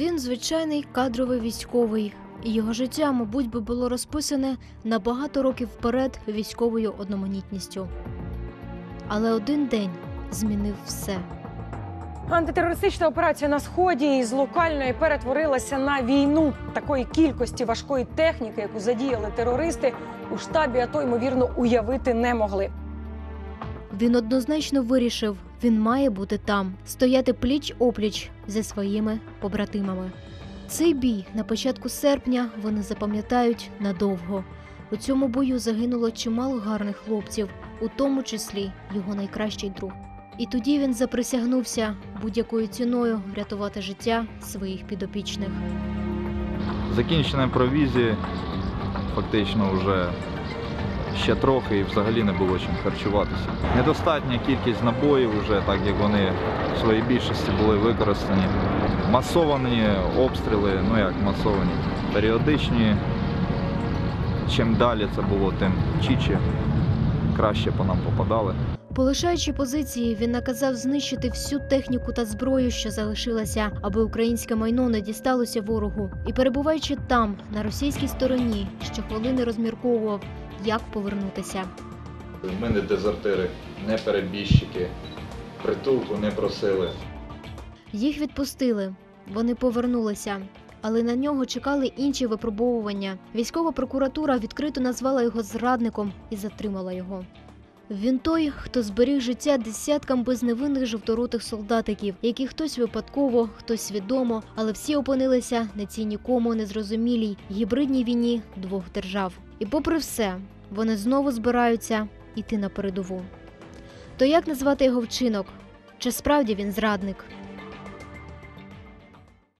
Він звичайний кадровий військовий, його життя, мабуть, би було розписане на багато років вперед військовою одноманітністю. Але один день змінив все. Антитерористична операція на сході із локальної перетворилася на війну такої кількості важкої техніки, яку задіяли терористи, у штабі АТО, ймовірно, уявити не могли. Він однозначно вирішив, він має бути там, стояти пліч опліч зі своїми побратимами. Цей бій на початку серпня вони запам'ятають надовго. У цьому бою загинуло чимало гарних хлопців, у тому числі його найкращий друг. І тоді він заприсягнувся будь-якою ціною врятувати життя своїх підопічних. Закінчена провізія, фактично вже ще трохи і взагалі не було чим харчуватися. Недостатня кількість набоїв вже, так як вони в своїй більшості були використані. Масовані обстріли, ну як масовані, періодичні. Чим далі це було, тим чіче краще по нам попадали. Полишаючи позиції, він наказав знищити всю техніку та зброю, що залишилася, аби українське майно не дісталося ворогу. І перебуваючи там, на російській стороні, щохвилини розмірковував, як повернутися. Ми не дезертири, не перебіжчики, притулку не просили. Їх відпустили, вони повернулися. Але на нього чекали інші випробовування. Військова прокуратура відкрито назвала його зрадником і затримала його. Він той, хто зберіг життя десяткам безневинних жовторотих солдатиків, які хтось випадково, хтось свідомо, але всі опинилися на цій нікому незрозумілій гібридній війні двох держав. І попри все, вони знову збираються йти на передову. То як назвати його вчинок? Чи справді він зрадник?